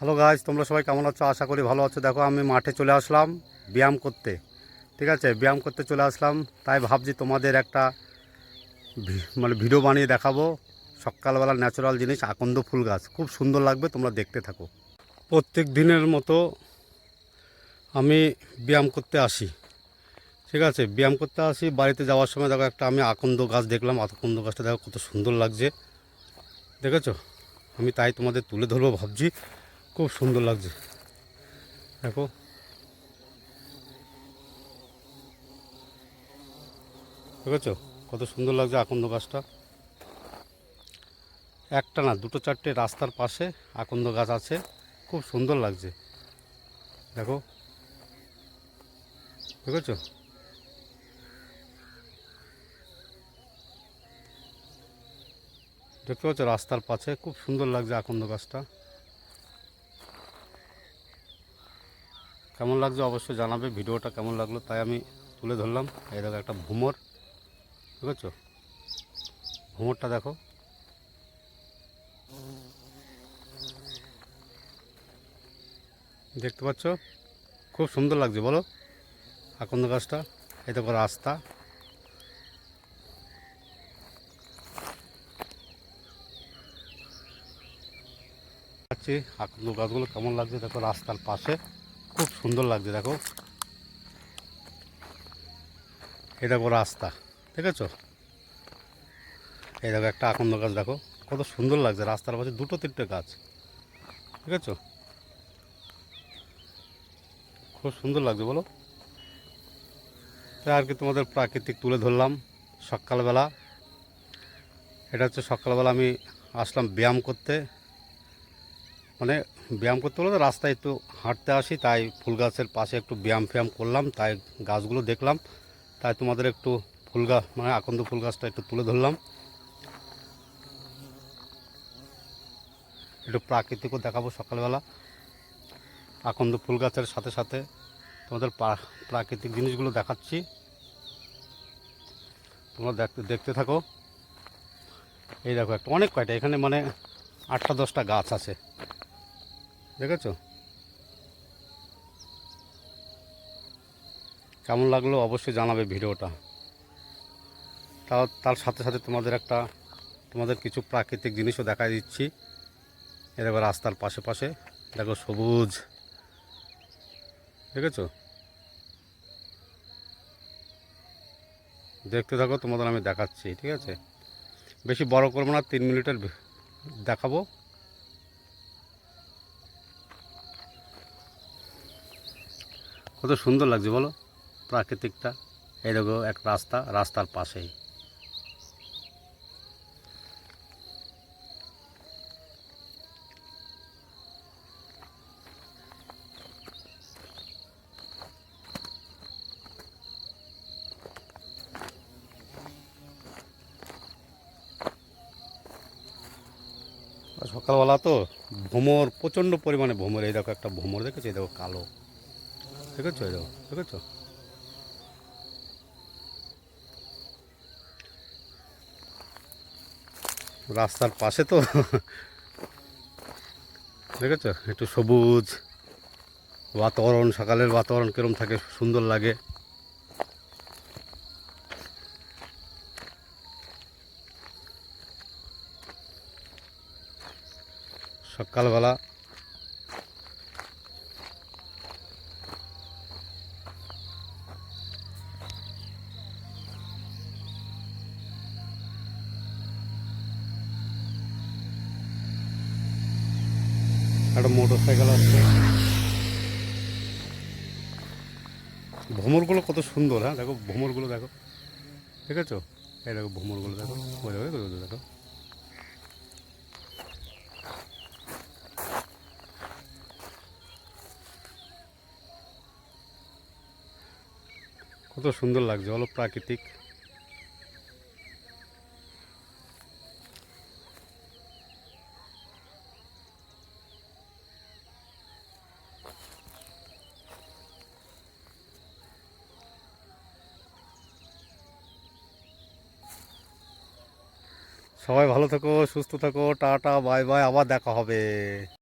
Hello গাছ তোমরা সবাই কেমন আছো? আশা করি ভালো আছো। দেখো, আমি মাঠে চলে আসলাম ব্যায়াম করতে। ঠিক আছে? ব্যায়াম করতে চলে আসলাম। তাই ভাবছি তোমাদের একটা মানে ভিডিও বানিয়ে দেখাবো। সকালবেলা ন্যাচারাল জিনিস, আকন্দ ফুল গাছ। খুব সুন্দর লাগবে, তোমরা দেখতে থাকো। প্রত্যেক দিনের মতো আমি ব্যায়াম করতে আসি। ঠিক আছে? ব্যায়াম করতে আসি। বাড়িতে যাওয়ার সময় দেখো, একটা আমি আকন্দ গাছ দেখলাম। আকন্দ গাছটা দেখো, কত সুন্দর লাগছে। দেখেছ? আমি তাই তোমাদের তুলে ধরবো ভাবছি। খুব সুন্দর লাগছে। দেখো। দেখেছ? কত সুন্দর লাগছে আকন্দ গাছটা। একটা না, দুটো চারটে রাস্তার পাশে আকন্দ গাছ আছে। খুব সুন্দর লাগছে। দেখো। দেখেছ? দেখতে পাচ্ছ রাস্তার পাশে খুব সুন্দর লাগছে আকন্দ গাছটা। কেমন লাগছে অবশ্যই জানাবে, ভিডিওটা কেমন লাগল তাই আমি তুলে ধরলাম। এই দেখো একটা ভুমর বুঝেছ ভুমরটা দেখো। দেখতে পাচ্ছ? খুব সুন্দর লাগছে, বলো? আকন্দ গাছটা, এই দেখো রাস্তা। আকন্দ গাছগুলো কেমন লাগছে, দেখো রাস্তার পাশে। খুব সুন্দর লাগছে, দেখো। এই দেখো রাস্তা ঠিক আছে এই দেখো একটা আকন্দ গাছ, দেখো। কত সুন্দর লাগছে, রাস্তার পাশে দুটো তিনটে গাছ ঠিক আছে খুব সুন্দর লাগছে, বলো। তাই আর কি তোমাদের প্রাকৃতিক তুলে ধরলাম সকালবেলা। এটা হচ্ছে সকালবেলা আমি আসলাম ব্যায়াম করতে। মানে ব্যায়াম করতে হলে তো রাস্তায় একটু হাঁটতে আসি, তাই ফুল গাছের পাশে একটু ব্যায়াম ফ্যায়াম করলাম, তাই গাছগুলো দেখলাম, তাই তোমাদের একটু ফুল গাছ মানে আকন্দ ফুল গাছটা একটু তুলে ধরলাম। একটু প্রাকৃতিকও দেখাবো সকালবেলা। আকন্দ ফুল গাছের সাথে সাথে তোমাদের প্রাকৃতিক জিনিসগুলো দেখাচ্ছি। তোমরা দেখতে দেখতে থাকো। এই দেখো একটা, অনেক কয়টা, এখানে মানে আটটা দশটা গাছ আছে। দেখেছ? কেমন লাগল অবশ্যই জানাবে ভিডিওটা। তাও তার সাথে সাথে তোমাদের একটা, তোমাদের কিছু প্রাকৃতিক জিনিসও দেখা দিচ্ছি। এ দেখো রাস্তার পাশে পাশে, দেখো সবুজ। দেখেছ? দেখতে থাকো, তোমাদের আমি দেখাচ্ছি, ঠিক আছে? বেশি বড় করব না, তিন মিনিটের দেখাবো। কত সুন্দর লাগছে, বলো? প্রাকৃতিকটা। দেখো, এক রাস্তা, রাস্তার পাশেই সকালবেলা তো ভ্রমর প্রচণ্ড পরিমাণে ভ্রমর এই দেখো একটা ভ্রমর দেখেছ? এই দেখো কালো। রাস্তার পাশে তো দেখেছ একটু সবুজ বাতাবরণ সকালের বাতাবরণ কিরম থাকে সুন্দর লাগে। সকালবেলা একটা মোটর সাইকেল আসছে ভ্রমরগুলো কত সুন্দর হ্যাঁ? দেখো ভ্রমরগুলো দেখো। দেখেছ? এই দেখো ভ্রমরগুলো দেখো। ওই দেখো, দেখো, কত সুন্দর লাগছে বলো প্রাকৃতিক। সবাই ভালো থাকো সুস্থ থাকো টাটা বাই বাই আবার দেখা হবে।